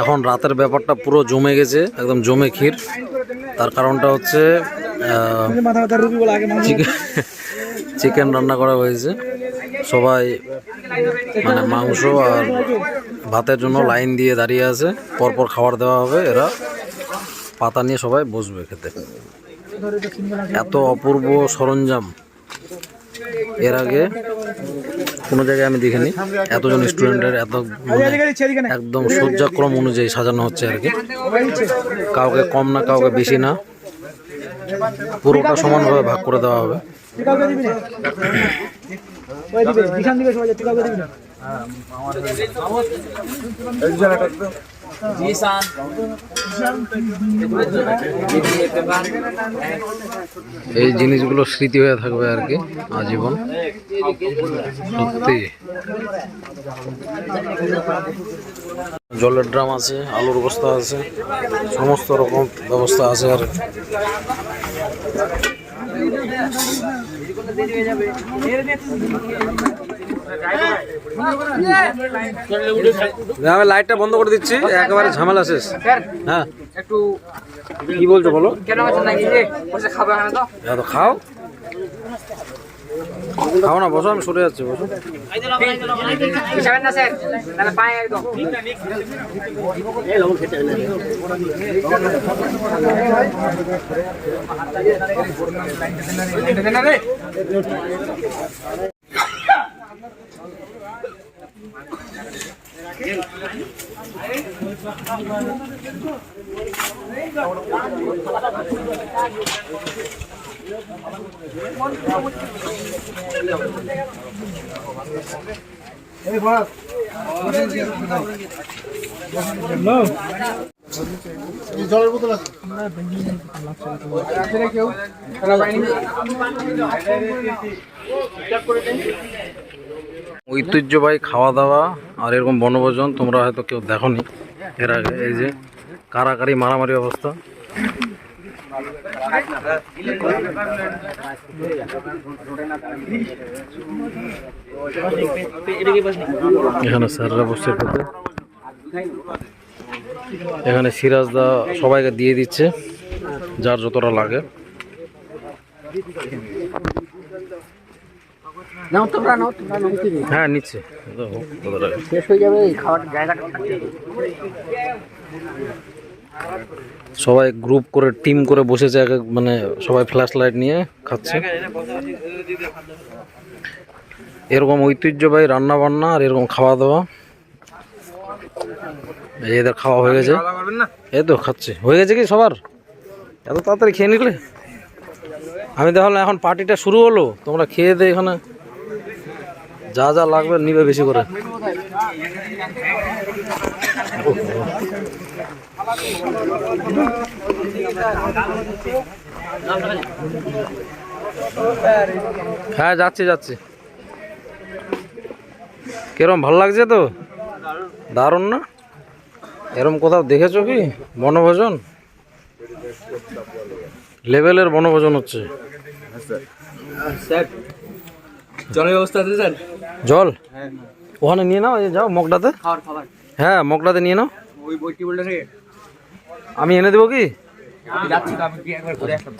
এখন রাতের ব্যাপারটা পুরো জমে গেছে, একদম জমে ক্ষীর। তার কারণটা হচ্ছে চিকেন রান্না করা হয়েছে। সবাই মানে মাংস আর ভাতের জন্য লাইন দিয়ে দাঁড়িয়ে আছে। পরপর খাবার দেওয়া হবে, এরা পাতা নিয়ে সবাই বসবে খেতে। এত অপূর্ব সরঞ্জাম। এর আগে কোনো জায়গায় আমি দেখিনি। এতজন স্টুডেন্টের এত মানে একদম সজ্জাক্রম অনুযায়ী সাজানো হচ্ছে আর কি। কাউকে কম না কাউকে বেশি না। পুরোটা সমানভাবে ভাগ করে দেওয়া হবে। এই জিনিসগুলো স্মৃতি হয়ে থাকবে আর কি আজীবন। সত্যি। জলের ড্রাম আছে আলুর বস্তা আছে সমস্ত রকম ব্যবস্থা আছে আর কি। আমি লাইটটা বন্ধ করে দিচ্ছি একেবারে ঝামেলা শেষ। হ্যাঁ। একটু কি বলছো বলো? কেন খাবে খাও। খাও না বসো আমি সরে যাচ্ছি বসো। স্যার তাহলে পায়ে একদম ঐতিহ্যবাহী খাওয়া দাওয়া আর এরকম বনভোজন তোমরা হয়তো কেউ দেখোনি। এর আগে এই যে কারাকারি মারামারি অবস্থা। এখানে স্যাররা বসছে খেতে এখানে সিরাজদা সবাইকে দিয়ে দিচ্ছে যার যতটা লাগে। নাও তোমরা নাও তোমরা নাও হ্যাঁ নিচ্ছে। শেষ হয়ে যাবে এই খাওয়ার জায়গাটা। সবাই গ্রুপ করে টিম করে বসেছে, এক মানে সবাই ফ্ল্যাশ লাইট নিয়ে খাচ্ছে। এরকম ঐতিহ্যবাহী রান্না বান্না আর এরকম খাওয়া দাওয়া। এদের খাওয়া হয়ে গেছে। এই তো খাচ্ছে। হয়ে গেছে কি সবার? এত তাড়াতাড়ি খেয়ে নিলে? আমি তাহলে এখন পার্টিটা শুরু হলো। তোমরা খেয়ে দে এখানে। যা যা লাগবে নিবে বেশি করে। হ্যাঁ যাচ্ছি যাচ্ছি। কিরম ভালো লাগছে তো? দারুণ না? এরম কোথাও দেখেছ কি? বনভোজন? লেভেলের বনভোজন হচ্ছে। স্যার জলের ব্যবস্থা আছে স্যার? জল? ওখানে নিয়ে নাও যাও মগটাতে খাবার খাবার। হ্যাঁ মগলাতে নিয়ে নাও। ওই বই টিউবওয়েলটা থেকে আমি এনে দেবো কি? যাচ্ছি তো আমি একবার ঘুরে আসলাম।